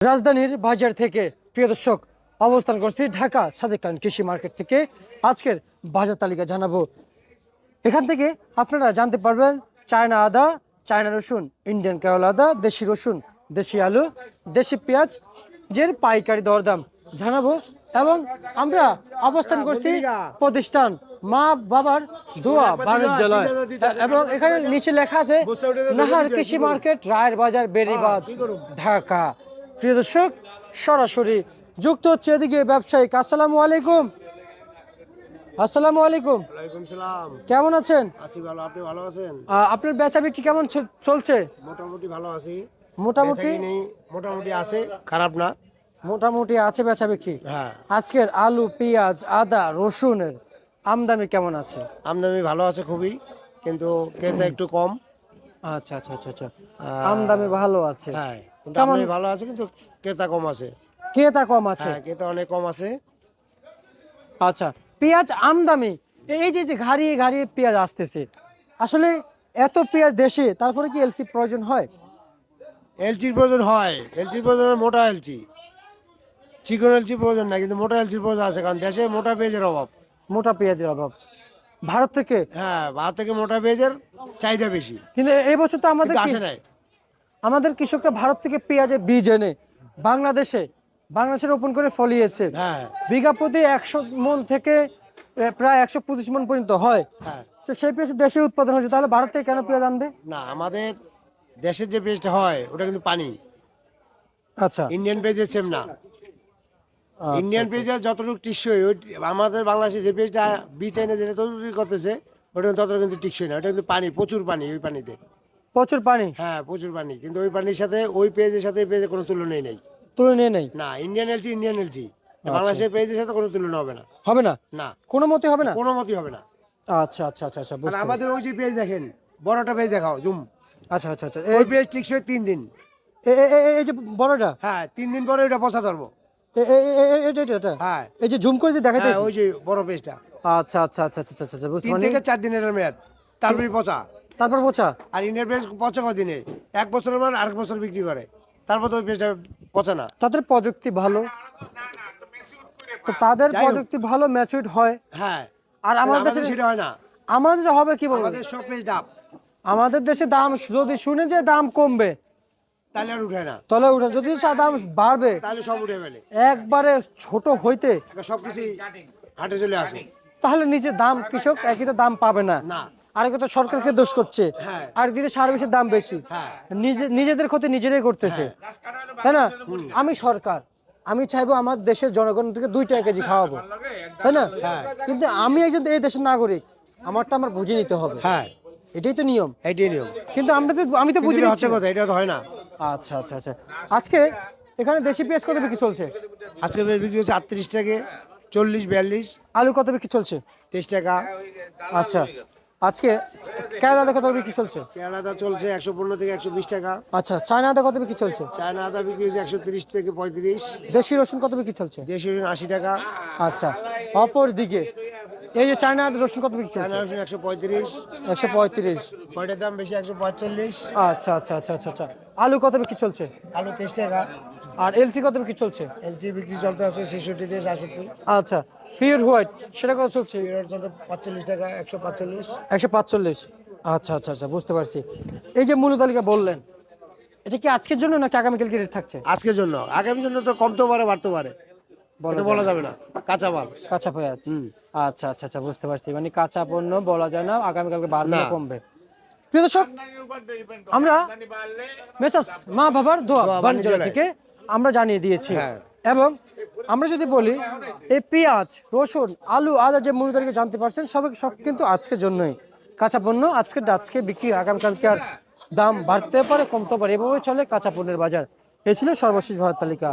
রাজধানীর বাজার থেকে প্রিয় দর্শক অবস্থান করছি ঢাকা সাদেক খান কৃষি মার্কেট থেকে। আজকের বাজার তালিকা জানাব। এখান থেকে আপনারা জানতে পারবেন চায়না আদা চায়না রসুন ইন্ডিয়ান কেরল আদা দেশি রসুন দেশি আলু দেশি পেঁয়াজ যের পাইকারি দরদাম জানাব এবং আমরা অবস্থান করছি প্রতিষ্ঠান মা বাবার দোয়া বাণিজ্যালয় এবং এখানে নিচে লেখা আছে নাহার কৃষি মার্কেট রায়ের বাজার বেরিবাদ ঢাকা। প্রিয় দর্শক সরাসরি যুক্ত হচ্ছে এদিকে ব্যবসায়িক। আসসালামু আলাইকুম। আসসালামু আলাইকুম। ওয়ালাইকুম সালাম। কেমন আছেন? আছি ভালো আপনি ভালো আছেন? আপনার বেচা বিক্রি কেমন চলছে? মোটামুটি ভালো আছি। মোটামুটি? নেই মোটামুটি আছে খারাপ না। মোটামুটি আছে বেচা বিক্রি? হ্যাঁ। আজকের আলু পেঁয়াজ আদা রসুনের আমদানি কেমন আছে? আমদানি ভালো আছে খুবই কিন্তু ক্রেতা একটু কম। আচ্ছা আচ্ছা আচ্ছা আচ্ছা। আমদানি ভালো আছে। হ্যাঁ। কেমন- ভালো আছে কিন্তু ক্রেতা কম আছে। ক্রেতা কম আছে? হ্যাঁ ক্রেতা অনেক কম আছে। আচ্ছা পেঁয়াজ আমদানি। এই যে যে ঘাড়িয়ে ঘাড়িয়ে পেঁয়াজ আসতেছে আসলে এত পেঁয়াজ দেশে তারপরে কি এলসি প্রয়োজন হয়? এলচির প্রয়োজন হয়। এলচির প্রয়োজন হয় মোটা এলচি চিকন এলচির প্রয়োজন না কিন্তু মোটা এলচির প্রয়োজন আছে কারণ দেশে মোটা পেঁয়াজের অভাব। মোটা পেঁয়াজের অভাব। ভারত থেকে? হ্যাঁ ভারত থেকে মোটা পেঁয়াজের চাহিদা বেশি। কিন্তু এই বছর তো আমাদের কিন্তু কি- আসে নাই। আমাদের কৃষকরা ভারত থেকে পেঁয়াজের বীজ এনে বাংলাদেশে বাংলাদেশে রোপণ করে ফলিয়েছে। হ্যাঁ। বিঘা প্রতি একশো মন থেকে প্রায় একশো পঁচিশ মন পর্যন্ত হয়। হ্যাঁ। তো সেই পেঁয়াজ দেশে উৎপাদন হচ্ছে তাহলে ভারত থেকে কেন পেঁয়াজ আনবে? না আমাদের দেশের যে পেঁয়াজটা হয় ওটা কিন্তু পানি। আচ্ছা। ইন্ডিয়ান পেঁয়াজের সেম না। ইন্ডিয়ান পেঁয়াজের যতটুকু টিকসই আমাদের বাংলাদেশে যে পেঁয়াজটা বীজ এনে যেটা তৈরি করতেছে ওটা কিন্তু ততটা কিন্তু টিকসই না ওটা কিন্তু পানি প্রচুর পানি ওই পানিতে। প্রচুর পানি? হ্যাঁ প্রচুর পানি। কিন্তু ওই পানির সাথে ওই পেঁয়াজের সাথে এই পেঁয়াজের কোনো তুলনাই নেই। তুলে নিয়ে নেই? না ইন্ডিয়ান এলচি ইন্ডিয়ান এলচি বাংলাদেশের পেঁয়াজের সাথে কোনো তুলনা হবে না। হবে না? না। কোনো মতে হবে না? কোনো মতই হবে না। আচ্ছা আচ্ছা আচ্ছা আচ্ছা আর আমাদের ওই যে পেঁয়াজ দেখেন বড়টা পেঁয়াজ দেখাও জুম। আচ্ছা আচ্ছা আচ্ছা। এই ওই পেঁয়াজ টিকসই তিন দিন। এই যে বড়টা? হ্যাঁ তিন দিন পরে ওটা পচা ধরবো। হ্যাঁ। এই যে জুম করে যে দেখাইতে হ্যাঁ ওই যে বড় পেজটা আচ্ছা আচ্ছা আচ্ছা আচ্ছা আচ্ছা বুঝতে তিন থেকে চার দিনের মেয়াদ। তারপরে পচা। তারপর বোঝা আর ইন্ডিয়ান পেঁয়াজ পচা কদিনে। এক বছরের মাল আরেক বছর বিক্রি করে। তারপর তো ওই পেঁয়াজটা পচা না। তাদের প্রযুক্তি ভালো। তো তাদের যাই হোক। প্রযুক্তি ভালো ম্যাচুরড হয়। হ্যাঁ। আর আমাদের দেশে সেটা হয় না। আমাদের যে হবে কি বলব আমাদের সব পেঁয়াজ ডাব আমাদের দেশে দাম যদি শুনে যে দাম কমবে তাহলে আর উঠে না। তাহলে উঠে যদি চা দাম বাড়বে তাহলে সব উঠে ফেলে একবারে ছোট হইতে সব কিছু হাটে চলে আসে। তাহলে নিচে দাম কৃষক একই তো দাম পাবে না। না। আর তো সরকারকে দোষ করছে। হ্যাঁ। আর দিকে সার্ভিসের দাম বেশি। হ্যাঁ। নিজে নিজেদের ক্ষতি নিজেরাই করতেছে। তাই না? আমি সরকার। আমি চাইব আমার দেশের জনগণ থেকে দুই টাকা কেজি খাওয়াবো। তাই না? হ্যাঁ। কিন্তু আমি একজন এই দেশের নাগরিক আমারটা আমার বুঝে নিতে হবে। হ্যাঁ। এটাই তো নিয়ম। এইটাই নিয়ম। কিন্তু আমরা তো আমি তো বুঝি হচ্ছে। কথা এটা তো হয় না। আচ্ছা আচ্ছা আচ্ছা। আজকে এখানে দেশি পেঁয়াজ কত বিক্রি চলছে? আজকে বিক্রি হচ্ছে আটত্রিশ টাকা চল্লিশ বিয়াল্লিশ। আলু কত বিক্রি চলছে? তেইশ টাকা। আচ্ছা। আজকে কেরালাতে কত বিক্রি চলছে? কেরালাদা চলছে একশো পনেরো থেকে একশো বিশ টাকা। আচ্ছা চায়না চায়নাতে কত বিক্রি চলছে? চায়না আদা বিক্রি হচ্ছে একশো তিরিশ থেকে পঁয়ত্রিশ। দেশি রসুন কত বিক্রি চলছে? দেশি রসুন আশি টাকা। আচ্ছা অপর দিকে এই যে চায়না রসুন কত বিক্রি চায়না রসুন একশো পঁয়ত্রিশ। একশো পঁয়ত্রিশ। কয়টার দাম বেশি? একশো পঁয়তাল্লিশ। আচ্ছা আচ্ছা আচ্ছা আচ্ছা আচ্ছা। আলু কত বিক্রি চলছে? আলু তেইশ টাকা। আর এলসি কত বিক্রি চলছে? এলচি বিক্রি চলতে আছে ছেষট্টি থেকে সাতষট্টি। আচ্ছা ফিউর হোয়াইট সেটা কত চলছে? পাঁচচল্লিশ টাকা একশো পাঁচচল্লিশ। একশো পাঁচচল্লিশ। আচ্ছা আচ্ছা আচ্ছা বুঝতে পারছি। এই যে মূল্য তালিকা বললেন এটা কি আজকের জন্য নাকি আগামীকালকে রেট থাকছে? আজকের জন্য। আগামী জন্য তো কমতেও পারে বাড়তেও পারে। বলা যাবে না। কাঁচা মাল। কাঁচা পেঁয়াজ। আচ্ছা আচ্ছা আচ্ছা বুঝতে পারছি। মানে কাঁচা পণ্য বলা যায় না আগামীকালকে না। কমবে। প্রিয় দর্শক আমরা মেসাস মা বাবার দোয়া বাণিজ্যালয়। থেকে আমরা জানিয়ে দিয়েছি। হ্যাঁ। এবং আমরা যদি বলি, এই পেঁয়াজ, রসুন, আলু, আদা যে মূল্য তালিকা জানতে পারছেন সব সব কিন্তু আজকের জন্যই। কাঁচা পণ্য আজকে আজকে বিক্রি আগামীকালকে আর দাম বাড়তে পারে, কমতে পারে এভাবে চলে কাঁচা পণ্যের বাজার। এ ছিল সর্বশেষ ভারত তালিকা।